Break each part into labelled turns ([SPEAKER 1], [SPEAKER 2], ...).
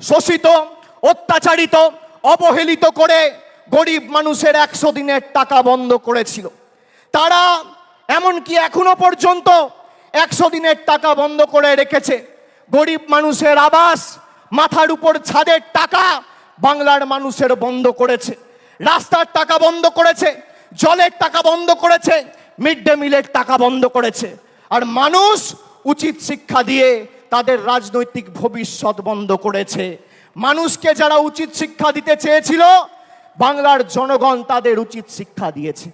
[SPEAKER 1] শোষিত, অত্যাচারিত, অবহেলিত করে গরিব মানুষের একশো দিনের টাকা বন্ধ করেছিল। তারা এমনকি এখনও পর্যন্ত একশো দিনের টাকা বন্ধ করে রেখেছে। গরিব মানুষের আবাস, মাথার উপর ছাদের টাকা বাংলার মানুষের বন্ধ করেছে। রাস্তার টাকা বন্ধ করেছে, জলের টাকা বন্ধ করেছে, মিড ডে মিলের টাকা বন্ধ করেছে। আর মানুষ উচিত শিক্ষা দিয়ে তাদের রাজনৈতিক ভবিষ্যৎ বন্ধ করেছে। মানুষকে যারা উচিত শিক্ষা দিতে চেয়েছিল, বাংলার জনগণ তাদের উচিত শিক্ষা দিয়েছে।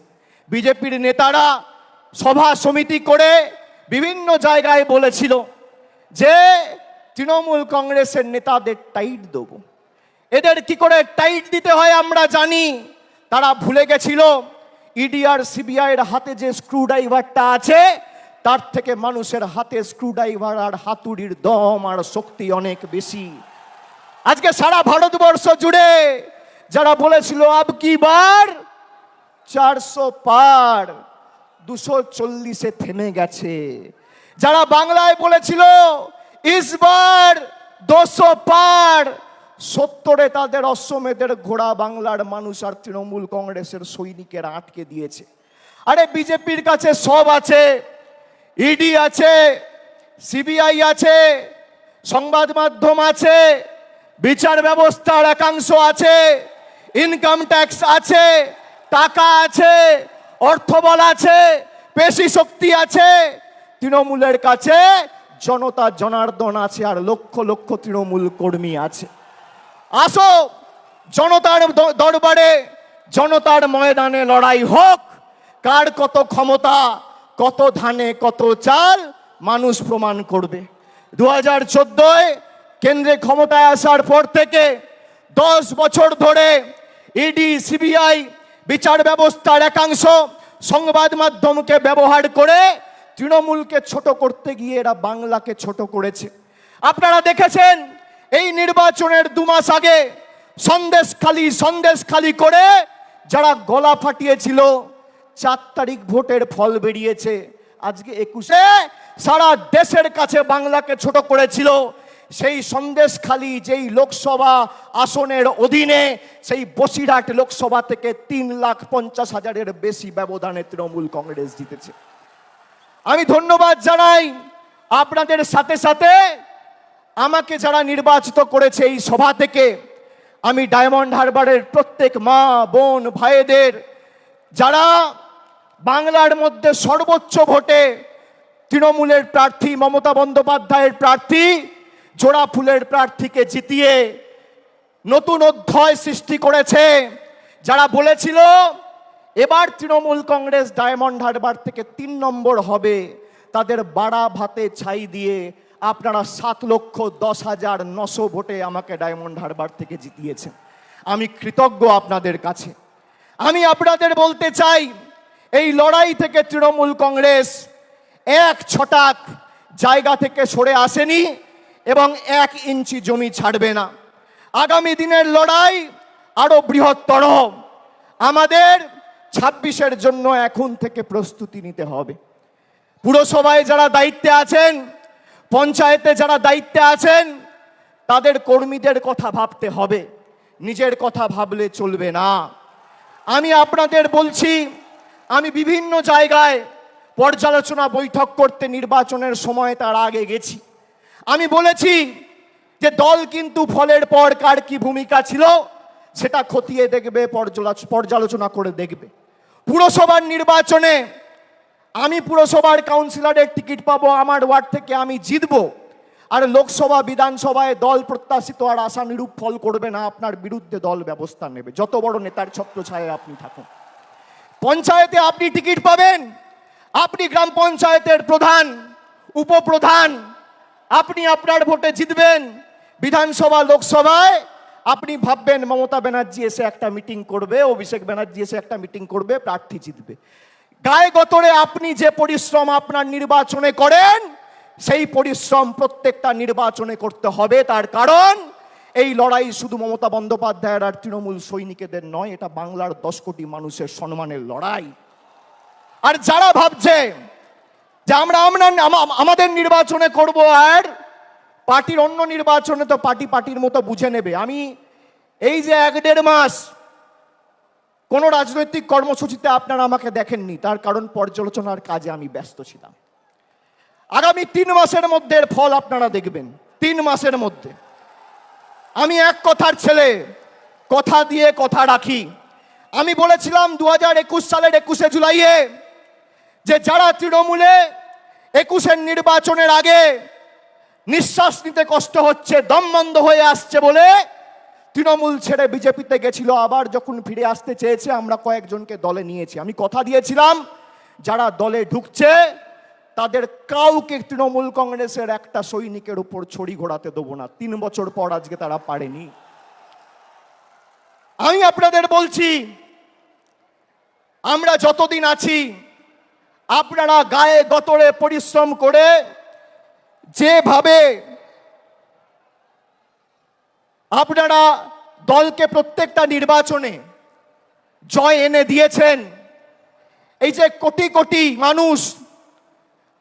[SPEAKER 1] বিজেপির নেতারা সভা সমিতি করে বিভিন্ন জায়গায় বলেছিল যে, তৃণমূল কংগ্রেসের নেতাদের টাইট দেবো। এদের কি করে টাইট দিতে হয় আমরা জানি। তারা ভুলে গেছিল ইডি আর সিবিআই হাতে যে স্ক্রুড্রাইভারটা আছে তার থেকে মানুষের হাতে স্ক্রুড্রাইভার আর হাতুড়ির দম আর শক্তি অনেক বেশি। আজকে সারা ভারতবর্ষ জুড়ে যারা বলেছিল, আব কি বার? চারশো পার দুশো চল্লিশে থেমে গেছে। যারা বাংলায় বলেছিল ইসবার দুশো পার, সত্তরে তাদের অশ্বমেধের ঘোড়া বাংলার মানুষ আর তৃণমূল কংগ্রেসের সৈনিকেরা আটকে দিয়েছে। আরে, বিজেপির কাছে সব আছে। ইডি আছে সিবিআই আছে, সংবাদ মাধ্যম আছে, বিচার ব্যবস্থার একাংশ আছে ইনকাম ট্যাক্স আছে, টাকা আছে অর্থবল আছে, পেশি শক্তি আছে। তৃণমূলের কাছে জনতা জনার্দন আছে আর লক্ষ লক্ষ তৃণমূল কর্মী আছে। আসো, জনতার দরবারে, জনতার ময়দানে লড়াই হোক, কার কত ক্ষমতা কত ধানে কত চাল মানুষ প্রমাণ করবে। দু হাজার চোদ্দোয় কেন্দ্রে ক্ষমতায় আসার পর থেকে দশ বছর ধরে ইডি সিবিআই বিচার ব্যবস্থার একাংশ সংবাদ মাধ্যমকে ব্যবহার করে তৃণমূলকে ছোট করতে গিয়ে এরা বাংলাকে ছোট করেছে। আপনারা দেখেছেন, এই নির্বাচনের দু মাস আগে সন্দেশ খালি সন্দেশ খালি করে যারা গলা ফাটিয়েছিল চার তারিখ ভোটের ফল বেরিয়েছে। আজকে একুশে সারা দেশের কাছে বাংলাকে ছোট করেছিল। সেই সন্দেশ খালি যেই লোকসভা আসনের অধীনে সেই বসিরহাট লোকসভা থেকে তিন লাখ পঞ্চাশ হাজারের বেশি ব্যবধানে তৃণমূল কংগ্রেস জিতেছে। আমি ধন্যবাদ জানাই। আপনাদের সাথে সাথে আমাকে যারা নির্বাচিত করেছে এই সভা থেকে, আমি ডায়মন্ড হারবারের প্রত্যেক মা, বোন, ভাইদের, যারা বাংলার মধ্যে সর্বোচ্চ ভোটে তৃণমূলের প্রার্থী মমতা বন্দ্যোপাধ্যায়ের প্রার্থী, জোড়া ফুলের প্রার্থীকে জিতিয়ে নতুন অধ্যায় সৃষ্টি করেছে। যারা বলেছিল, এবার তৃণমূল কংগ্রেস ডায়মন্ড হারবার থেকে তিন নম্বর হবে, তাদের বাড়া ভাতে ছাই দিয়ে আপনারা সাত লক্ষ দশ হাজার নশো ভোটে আমাকে ডায়মন্ড হারবার থেকে জিতিয়েছেন। আমি কৃতজ্ঞ আপনাদের কাছে। আমি আপনাদের বলতে চাই এই লড়াই থেকে তৃণমূল কংগ্রেস এক ছটাক জায়গা থেকে সরে আসেনি এবং এক ইঞ্চি জমি ছাড়বে না। আগামী দিনের লড়াই আরও বৃহত্তর। আমাদের ছাব্বিশের জন্য এখন থেকে প্রস্তুতি নিতে হবে। পুরসভায় যারা দায়িত্বে আছেন, পঞ্চায়েতে যারা দায়িত্বে আছেন, তাদের কর্মীদের কথা ভাবতে হবে। নিজের কথা ভাবলে চলবে না। আমি আপনাদের বলছি আমি বিভিন্ন জায়গায় পর্যালোচনা বৈঠক করতে নির্বাচনের সময় তার আগে গেছি। আমি বলেছি যে দল কিন্তু ফলের পর কার কি ভূমিকা ছিল, সেটা খতিয়ে দেখবে পর্যালোচনা করে দেখবে। পুরসভার নির্বাচনে আমি পুরসভার কাউন্সিলরের টিকিট পাবো, আমার ওয়ার্ড থেকে আমি জিতবো। আর লোকসভা, বিধানসভায় দল প্রত্যাশিত আর আশা নিরূপ ফল করবে না, আপনার বিরুদ্ধে দল ব্যবস্থা নেবে। যত বড় নেতার ছত্র ছত্রছায়ায় আপনি থাকুন। পঞ্চায়েতে আপনি টিকিট পাবেন। আপনি গ্রাম পঞ্চায়েতের প্রধান, উপপ্রধান, আপনি আপনার ভোটে জিতবেন। বিধানসভা, লোকসভায় আপনি ভাববেন, মমতা ব্যানার্জি এসে একটা মিটিং করবে, অভিষেক ব্যানার্জি এসে একটা মিটিং করবে, প্রার্থী জিতবে। গায়ে গতরে আপনি যে পরিশ্রম আপনার নির্বাচনে করেন, সেই পরিশ্রম প্রত্যেকটা নির্বাচনে করতে হবে। তার কারণ এই লড়াই শুধু মমতা বন্দ্যোপাধ্যায়ের আর তৃণমূল সৈনিকেদের নয়, এটা বাংলার দশ কোটি মানুষের সম্মানের লড়াই। আর যারা ভাবছে যে আমরা আমরা আমাদের নির্বাচনে করব আর পার্টির অন্য নির্বাচনে তো পার্টি পার্টির মতো বুঝে নেবে। আমি এই যে এক দেড় মাস কোনো রাজনৈতিক কর্মসূচিতে আপনারা আমাকে দেখেননি, তার কারণ পর্যালোচনার কাজে আমি ব্যস্ত ছিলাম। আগামী তিন মাসের মধ্যে ফল আপনারা দেখবেন, তিন মাসের মধ্যে। আমি এক কথার ছেলে, কথা দিয়ে কথা রাখি। আমি বলেছিলাম দু হাজার একুশ সালের একুশে জুলাইয়ে যে যারা তৃণমূলে একুশের নির্বাচনের আগে নিঃশ্বাস নিতে কষ্ট হচ্ছে, দম বন্ধ হয়ে আসছে বলে তৃণমূল ছেড়ে বিজেপিতে গেছিল। আবার যখন ফিরে আসতে চেয়েছে, আমরা কয়েকজনকে দলে নিয়েছি। আমি কথা দিয়েছিলাম, যারা দলে ঢুকছে তাদের কাউকে তৃণমূল কংগ্রেসের একটা সৈনিকের উপর ছড়ি ঘোরাতে দেবো না। তিন বছর পর আজকে তারা পারেনি। আমি আপনাদের বলছি, আমরা যতদিন আছি, আপনারা গায়ে গতরে পরিশ্রম করে যেভাবে আপনারা দলকে প্রত্যেকটা নির্বাচনে জয় এনে দিয়েছেন, এই যে কোটি কোটি মানুষ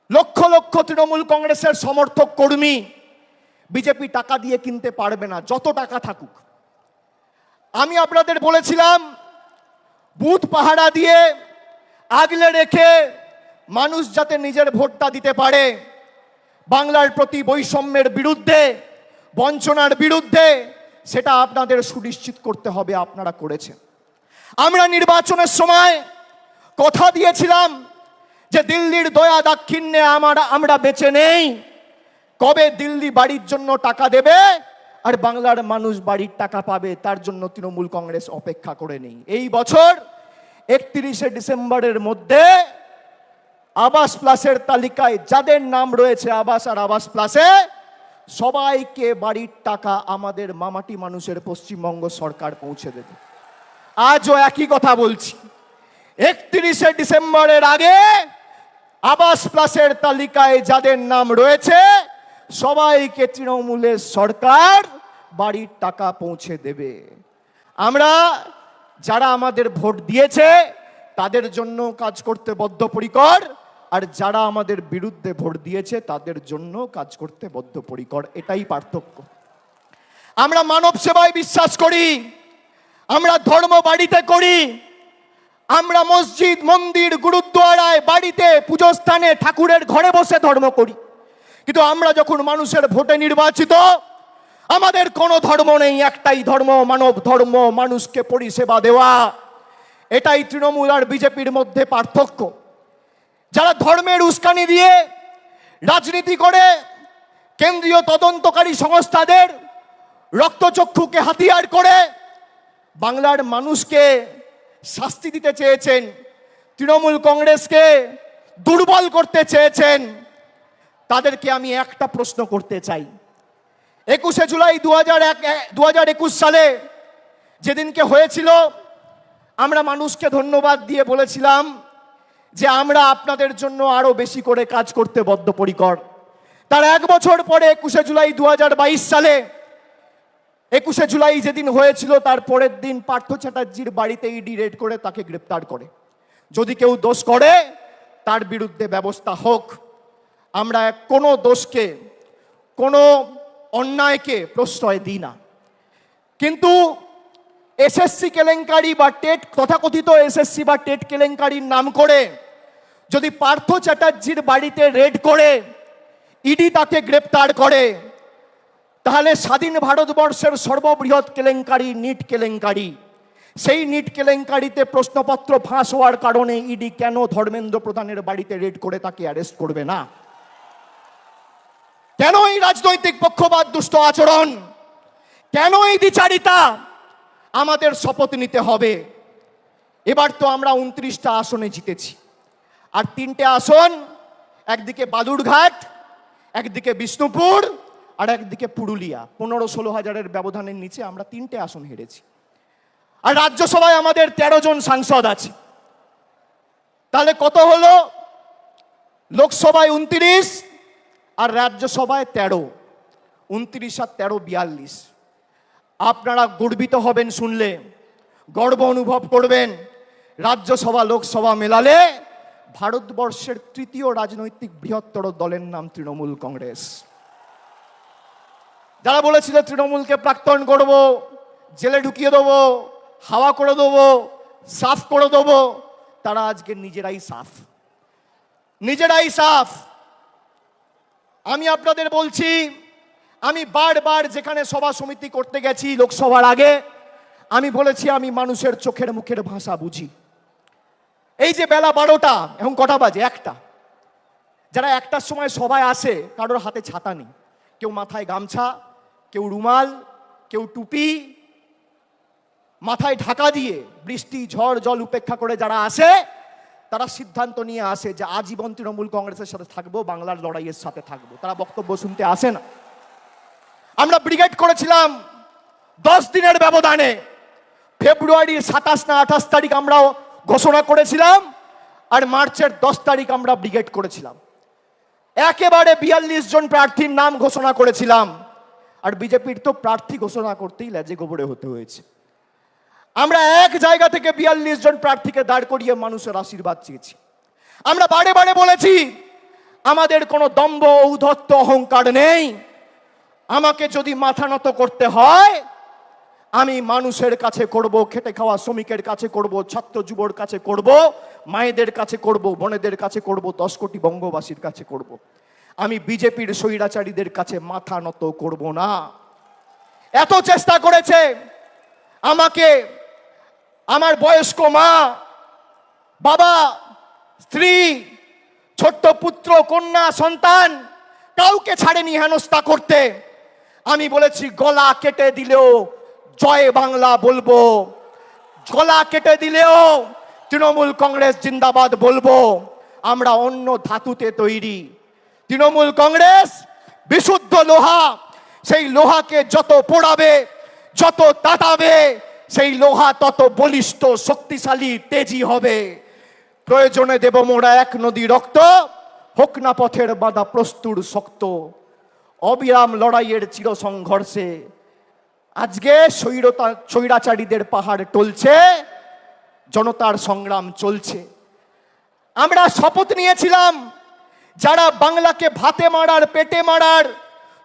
[SPEAKER 1] লক্ষ লক্ষ তৃণমূল কংগ্রেসের সমর্থক কর্মী বিজেপি টাকা দিয়ে কিনতে পারবে না, যত টাকা থাকুক। আমি আপনাদের বলেছিলাম, বুথ পাহারা দিয়ে আগলে রেখে মানুষ যাতে নিজের ভোটটা দিতে পারে, বাংলার প্রতি বৈষম্যের বিরুদ্ধে, বঞ্চনার বিরুদ্ধে, সেটা আপনাদের সুনিশ্চিত করতে হবে, আপনারা করেছেন। আমরা নির্বাচনের সময় কথা দিয়েছিলাম যে দিল্লির দয়া দাক্ষিণ্যে আমার, আমরা বেঁচে নেই। কবে দিল্লি বাড়ির জন্য টাকা দেবে আর বাংলার মানুষ বাড়ির টাকা পাবে, তার জন্য তৃণমূল কংগ্রেস অপেক্ষা করে নেই। এই বছর একত্রিশে ডিসেম্বরের মধ্যে আবাস প্লাসের তালিকায় যাদের নাম রয়েছে আবাস আর আবাস প্লাসে, সবাইকে বাড়ির টাকা আমাদের মামাটি মানুষের পশ্চিমবঙ্গ সরকার পৌঁছে দেবে। আজও একই কথা বলছি। একত্রিশে ডিসেম্বরের আগে আবাস প্লাসের তালিকায় যাদের নাম রয়েছে, সবাইকে তৃণমূলের সরকার বাড়ির টাকা পৌঁছে দেবে। আমরা যারা আমাদের ভোট দিয়েছে, তাদের জন্য কাজ করতে বদ্ধপরিকর, আর যারা আমাদের বিরুদ্ধে ভোট দিয়েছে, তাদের জন্য কাজ করতে বদ্ধপরিকর। এটাই পার্থক্য। আমরা মানব সেবায় বিশ্বাস করি, আমরা ধর্ম বাড়িতে করি আমরা মসজিদ, মন্দির, গুরুদ্বারায়, বাড়িতে, পুজোস্থানে, ঠাকুরের ঘরে বসে ধর্ম করি। কিন্তু আমরা যখন মানুষের ভোটে নির্বাচিত, আমাদের কোনো ধর্ম নেই, একটাই ধর্ম, মানব ধর্ম, মানুষকে পরিষেবা দেওয়া। এটাই তৃণমূল আর বিজেপির মধ্যে পার্থক্য। যারা ধর্মের উস্কানি দিয়ে রাজনীতি করে, কেন্দ্রীয় তদন্তকারী সংস্থাদের রক্তচক্ষুকে হাতিয়ার করে, বাংলার মানুষকে শাস্তি দিতে চেয়েছেন, তৃণমূল কংগ্রেসকে দুর্বল করতে চেয়েছেন। তাদেরকে আমি একটা প্রশ্ন করতে চাই। একুশে জুলাই দু হাজার এক একুশ সালে যেদিনকে হয়েছিল, আমরা মানুষকে ধন্যবাদ দিয়ে বলেছিলাম যে আমরা আপনাদের জন্য আরও বেশি করে কাজ করতে বদ্ধপরিকর। তার এক বছর পরে একুশে জুলাই দু হাজার বাইশ সালে একুশে জুলাই যেদিন হয়েছিল, তার পরের দিন পার্থ চ্যাটার্জির বাড়িতে ইডি রেড করে তাকে গ্রেপ্তার করে। যদি কেউ দোষ করে, তার বিরুদ্ধে ব্যবস্থা হোক। আমরা কোনো দোষকে, কোনো অন্যায়কে প্রশ্রয় দিই না। কিন্তু এসএসসি কেলেঙ্কারি বা টেট, তথাকথিত এসএসসি বা টেট কেলেঙ্কারির নাম করে যদি পার্থ চ্যাটার্জির বাড়িতে রেড করে ইডি তাকে গ্রেপ্তার করে তাহলে স্বাধীন ভারতবর্ষের সর্ববৃহৎ কেলেঙ্কারি, নিট কেলেঙ্কারি। সেই নিট কেলেঙ্কারিতে প্রশ্নপত্র ফাঁস হওয়ার কারণে ইডি কেন ধর্মেন্দ্র প্রধানের বাড়িতে রেড করে তাকে অ্যারেস্ট করবে না? কেন এই রাজনৈতিক পক্ষপাত, দুষ্ট আচরণ? কেন এই বিচারিতা? আমাদের শপথ নিতে হবে। এবার তো আমরা উনত্রিশটা আসনে জিতেছি। আর তিনটে আসন, একদিকে বালুরঘাট, একদিকে বিষ্ণুপুর আর একদিকে পুরুলিয়া, পনেরো ষোলো হাজারের ব্যবধানের নিচে আমরা তিনটে আসন হেরেছি। আর রাজ্যসভায় আমাদের তেরো জন সাংসদ আছে। তাহলে কত হলো? লোকসভায় উনত্রিশ আর রাজ্যসভায় তেরো। উনত্রিশ আর তেরো বিয়াল্লিশ। আপনারা গর্বিত হবেন শুনলে, গর্ব অনুভব করবেন। রাজ্যসভা, লোকসভা মেলালে ভারতবর্ষের তৃতীয় রাজনৈতিক বৃহত্তর দলের নাম তৃণমূল কংগ্রেস। যারা বলেছিল তৃণমূলকে প্রাক্তন করব, জেলে ঢুকিয়ে দেবো, হাওয়া করে দেবো, সাফ করে দেবো, তারা আজকে নিজেরাই সাফ। নিজেরাই সাফ। আমি আপনাদের বলছি, আমি বারবার যেখানে সভা সমিতি করতে গেছি লোকসভার আগে, আমি বলেছি আমি মানুষের চোখের মুখের ভাষা বুঝি। এই যে বেলা বারোটা, এখন কটা বাজে? একটা। যারা একটার সময় সবাই আসে, কারোর হাতে ছাতা নেই। কেউ মাথায় গামছা কেউ রুমাল, কেউ টুপি, মাথায় ঢাকা দিয়ে বৃষ্টি, ঝড়, জল উপেক্ষা করে যারা আসে, তারা সিদ্ধান্ত নিয়ে আসে যে আজীবন তৃণমূল কংগ্রেসের সাথে থাকব, বাংলার লড়াইয়ের সাথে থাকব। তারা বক্তব্য শুনতে আসে না। আমরা ব্রিগেড করেছিলাম দশ দিনের ব্যবধানে। ফেব্রুয়ারির সাতাশ না আঠাশ তারিখ আমরা ঘোষণা করেছিলাম আর মার্চের দশ তারিখ আমরা ব্রিগেড করেছিলাম। একেবারে বিয়াল্লিশ জন প্রার্থীর নাম ঘোষণা করেছিলাম। আর বিজেপির তো প্রার্থী ঘোষণা করতেই লেজে গোবরে হতে হয়েছে। আমরা এক জায়গা থেকে বিয়াল্লিশ জন প্রার্থীকে দাঁড় করিয়ে মানুষের আশীর্বাদ চেয়েছি। আমরা বারে বারে বলেছি, আমাদের কোনো দম্ভ ঔধত্য অহংকার নেই। আমাকে যদি মাথা নত করতে হয়, আমি মানুষের কাছে করব, খেটে খাওয়া শ্রমিকের কাছে করব, ছাত্র যুবর কাছে করব, মায়েদের কাছে করব, বোনেদের কাছে করব, দশ কোটি বঙ্গবাসীর কাছে করব। আমি বিজেপির স্বৈরাচারীদের কাছে মাথা নত করব না। এত চেষ্টা করেছে আমাকে, আমার বয়স্ক মা, বাবা, স্ত্রী, ছোট্ট পুত্র, কন্যা, সন্তান, কাউকে ছাড়েনি হেনস্থা করতে। আমি বলেছি, গলা কেটে দিলেও জয় বাংলা বলব। গলা কেটে দিলেও তৃণমূল কংগ্রেস জিন্দাবাদ বলব। আমরা অন্য ধাতুতে তৈরি। তৃণমূল কংগ্রেস, বিশুদ্ধ লোহা, সেই লোহাকে যত পোড়াবে, যত তাতাবে, সেই লোহা তত বলিষ্ঠ, শক্তিশালী, তেজি হবে। প্রয়োজনে দেব মোরা এক নদী রক্ত, হোক না পথের বাঁধা প্রস্তুর শক্ত। অবিরাম লড়াইয়ের চির সংঘর্ষে আজকে স্বৈরতা, স্বৈরাচারীদের পাহাড় টলছে, জনতার সংগ্রাম চলছে। আমরা শপথ নিয়েছিলাম যারা বাংলাকে ভাতে মারার, পেটে মারার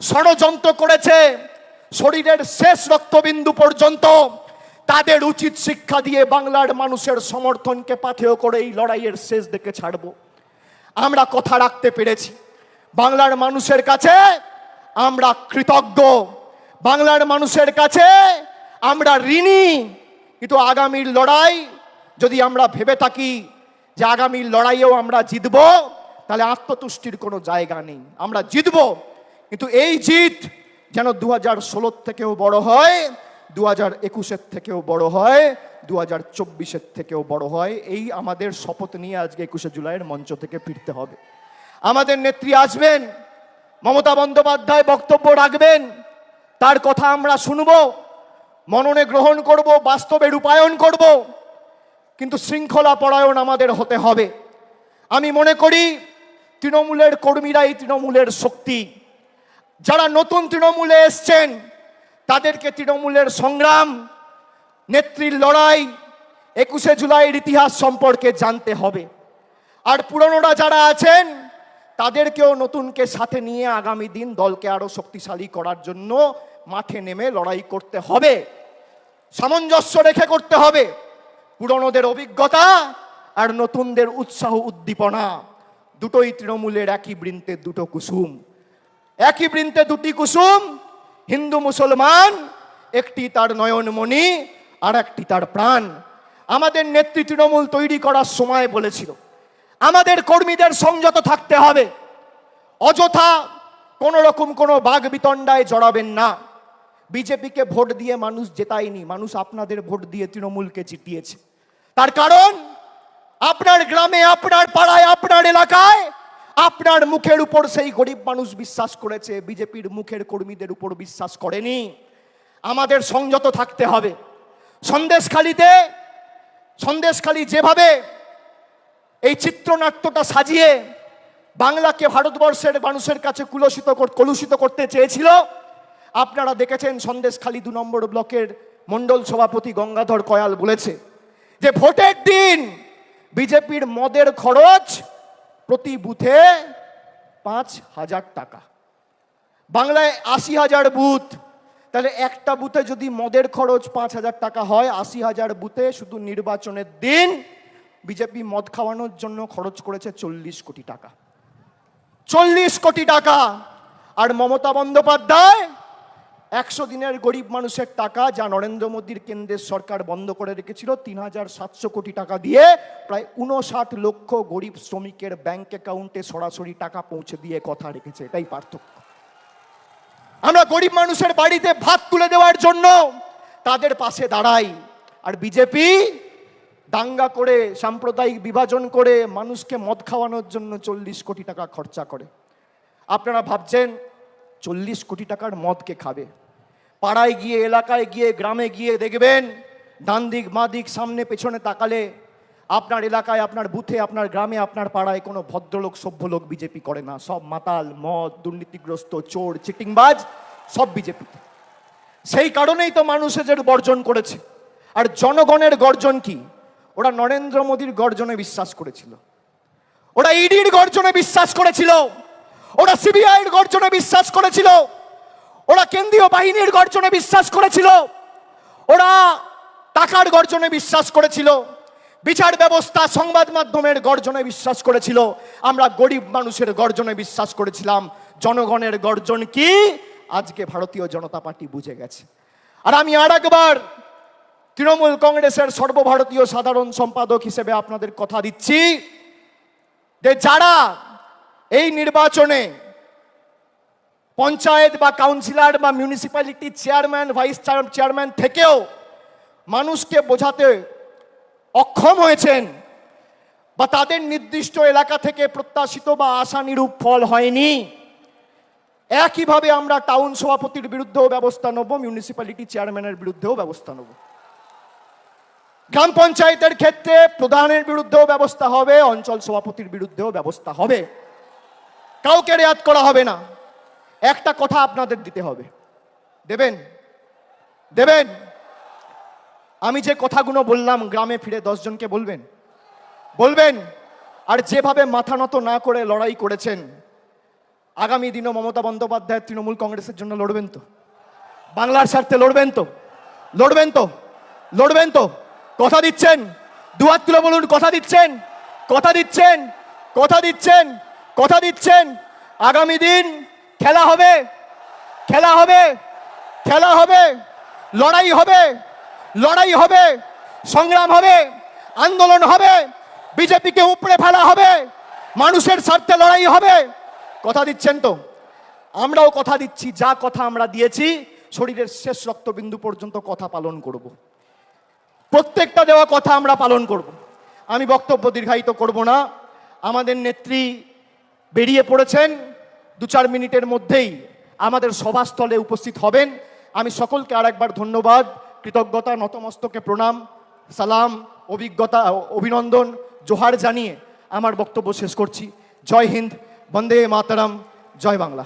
[SPEAKER 1] ষড়যন্ত্র করেছে, শরীরের শেষ রক্তবিন্দু পর্যন্ত তাদের উচিত শিক্ষা দিয়ে বাংলার মানুষের সমর্থনকে পাথেয় করে এই লড়াইয়ের শেষ দেখে ছাড়ব। আমরা কথা রাখতে পেরেছি। বাংলার মানুষের কাছে আমরা কৃতজ্ঞ। বাংলার মানুষের কাছে আমরা ঋণী। কিন্তু আগামীর লড়াই যদি আমরা ভেবে থাকি যে আগামীর লড়াইয়েও আমরা জিতব তাহলে আত্মতুষ্টির কোনো জায়গা নেই। আমরা জিতব, কিন্তু এই জিত যেন দু হাজার ষোলোর থেকেও বড় হয় দু হাজার একুশের থেকেও বড় হয় দু হাজার চব্বিশের থেকেও বড় হয়, এই আমাদের শপথ নিয়ে আজকে একুশে জুলাইয়ের মঞ্চ থেকে ফিরতে হবে। আমাদের নেত্রী আসবেন, মমতা বন্দ্যোপাধ্যায় বক্তব্য রাখবেন, তার কথা আমরা শুনব, মননে গ্রহণ করব, বাস্তবে রূপায়ণ করব, কিন্তু শৃঙ্খলা পরায়ণ আমাদের হতে হবে। আমি মনে করি তৃণমূলের কর্মীরাই তৃণমূলের শক্তি। যারা নতুন তৃণমূলে এসছেন, তাদেরকে তৃণমূলের সংগ্রাম, নেত্রীর লড়াই, একুশে জুলাইয়ের ইতিহাস সম্পর্কে জানতে হবে। আর পুরনোরা যারা আছেন, তাদেরকেও নতুনকে সাথে নিয়ে আগামী দিন দলকে আরও শক্তিশালী করার জন্য মাঠে নেমে লড়াই করতে হবে। সামঞ্জস্য রেখে করতে হবে। পুরনোদের অভিজ্ঞতা আর নতুনদের উৎসাহ উদ্দীপনা। দুটোই তৃণমূলের একই বৃন্তে দুটো কুসুম। একই বৃন্তে দুটি কুসুম, হিন্দু মুসলমান, একটি তার নয়নমণি আর একটি তার প্রাণ। আমাদের নেত্রী তৃণমূল তৈরি করার সময় বলেছিল, আমাদের কর্মীদের সংযত থাকতে হবে। অযথা কোনো রকম কোনো বাঘ বিতণ্ডায় জড়াবেন না। বিজেপিকে ভোট দিয়ে মানুষ জেতায়নি, মানুষ আপনাদের ভোট দিয়ে তৃণমূলকে জিতিয়েছে। তার কারণ আপনার গ্রামে, আপনার পাড়ায়, আপনার এলাকায়, আপনার মুখের উপর সেই গরিব মানুষ বিশ্বাস করেছে, বিজেপির মুখের কর্মীদের উপর বিশ্বাস করেনি। আমাদের সংযত থাকতে হবে। সন্দেশখালিতে, সন্দেশখালি যেভাবে এই চিত্রনাট্যটা সাজিয়ে বাংলাকে ভারতবর্ষের মানুষের কাছে কুলসিত কলুষিত করতে চেয়েছিল, আপনারা দেখেছেন সন্দেশখালী দু নম্বর ব্লকের মণ্ডল সভাপতি গঙ্গাধর কয়াল বলেছে যে, ভোটের দিন বিজেপির মদের খরচ প্রতি বুথে পাঁচ হাজার টাকা। বাংলায় আশি হাজার বুথ। তাহলে একটা বুথে যদি মদের খরচ পাঁচ হাজার টাকা হয়, আশি হাজার বুথে শুধু নির্বাচনের দিন বিজেপি মদ খাওয়ানোর জন্য খরচ করেছে চল্লিশ কোটি টাকা। চল্লিশ কোটি টাকা। আর মমতা বন্দ্যোপাধ্যায় একশো দিনের গরিব মানুষের টাকা যা নরেন্দ্র মোদীর কেন্দ্রের সরকার বন্ধ করে রেখেছিল, তিন হাজার সাতশো কোটি টাকা দিয়ে প্রায় উনষাট লক্ষ গরিব শ্রমিকের ব্যাংক অ্যাকাউন্টে সরাসরি টাকা পৌঁছে দিয়ে কথা রেখেছে, এটাই পার্থক্য। আমরা গরিব মানুষের বাড়িতে ভাত তুলে দেওয়ার জন্য তাদের পাশে দাঁড়াই, আর বিজেপি দাঙ্গা করে, সাম্প্রদায়িক বিভাজন করে মানুষকে মদ খাওয়ানোর জন্য চল্লিশ কোটি টাকা খরচা করে। আপনারা ভাবছেন চল্লিশ কোটি টাকার মদকে খাবে। পাড়ায় গিয়ে, এলাকায় গিয়ে, গ্রামে গিয়ে দেখবেন ডান দিক বাঁ দিক সামনে, পেছনে তাকালে আপনার এলাকায়, আপনার বুথে, আপনার গ্রামে, আপনার পাড়ায় কোনো ভদ্রলোক সভ্য লোক বিজেপি করে না। সব মাতাল, মদ, দুর্নীতিগ্রস্ত, চোর, চিটিংবাজ, সব বিজেপি সেই কারণেই তো মানুষ এদের বর্জন করেছে। আর জনগণের গর্জন কি? ওরা নরেন্দ্র মোদীর গর্জনে বিশ্বাস করেছিল। ওরা ইডির গর্জনে বিশ্বাস করেছিল। ওরা সিবিআইয়ের গর্জনে বিশ্বাস করেছিল। ওরা কেন্দ্রীয় বাহিনীর গর্জনে বিশ্বাস করেছিল। ওরা টাকার গর্জনে বিশ্বাস করেছিল। বিচার ব্যবস্থা সংবাদ মাধ্যমের গর্জনে বিশ্বাস করেছিল। আমরা গরিব মানুষের গর্জনে বিশ্বাস করেছিলাম। জনগণের গর্জন কি? আজকে ভারতীয় জনতা পার্টি বুঝে গেছে। আর আমি আর একবার তৃণমূল কংগ্রেসের সর্বভারতীয় সাধারণ সম্পাদক হিসেবে আপনাদের কথা দিচ্ছি যে যারা এই নির্বাচনে পঞ্চায়েত বা কাউন্সিলর বা মিউনিসিপ্যালিটি চেয়ারম্যান ভাইস চেয়ারম্যান থেকেও মানুষকে বোঝাতে অক্ষম হয়েছেন বা তাদের নির্দিষ্ট এলাকা থেকে প্রত্যাশিত বা আশানুরূপ ফল হয়নি। একইভাবে আমরা টাউন সভাপতির বিরুদ্ধেও ব্যবস্থা নেব মিউনিসিপ্যালিটি চেয়ারম্যানের বিরুদ্ধেও ব্যবস্থা নেব। গ্রাম পঞ্চায়েতের ক্ষেত্রে প্রধানের বিরুদ্ধেও ব্যবস্থা হবে, অঞ্চল সভাপতির বিরুদ্ধেও ব্যবস্থা হবে। কাউকে রেয়াত করা হবে না। একটা কথা আপনাদের দিতে হবে। দেবেন? দেবেন? আমি যে কথাগুলো বললাম, গ্রামে ফিরে দশজনকে বলবেন? বলবেন? আর যেভাবে মাথা নত না করে লড়াই করেছেন, আগামী দিনও মমতা বন্দ্যোপাধ্যায় তৃণমূল কংগ্রেসের জন্য লড়বেন তো? বাংলার স্বার্থে লড়বেন তো? লড়বেন তো? লড়বেন তো? কথা দিচ্ছেন? দুহাত তুলে বলুন, কথা দিচ্ছেন? কথা দিচ্ছেন? কথা দিচ্ছেন? কথা দিচ্ছেন। আগামী দিন খেলা হবে। খেলা হবে। খেলা হবে। লড়াই হবে। লড়াই হবে। সংগ্রাম হবে। আন্দোলন হবে। বিজেপিকে উপড়ে ফেলা হবে। মানুষের স্বার্থে লড়াই হবে। কথা দিচ্ছেন তো? আমরাও কথা দিচ্ছি। যা কথা আমরা দিয়েছি, শরীরের শেষ রক্তবিন্দু পর্যন্ত কথা পালন করব। প্রত্যেকটা দেওয়া কথা আমরা পালন করব। আমি বক্তব্য দীর্ঘায়িত করব না। আমাদের নেত্রী বেরিয়ে পড়েছেন। দু চার মিনিটের মধ্যেই আমাদের সভাস্থলে উপস্থিত হবেন। আমি সকলকে আরেকবার ধন্যবাদ। কৃতজ্ঞতা, নতমস্তকে প্রণাম, সালাম, অভিজ্ঞতা, অভিনন্দন, জোহার জানিয়ে আমার বক্তব্য শেষ করছি। জয় হিন্দ, বন্দে মাতারাম, জয় বাংলা।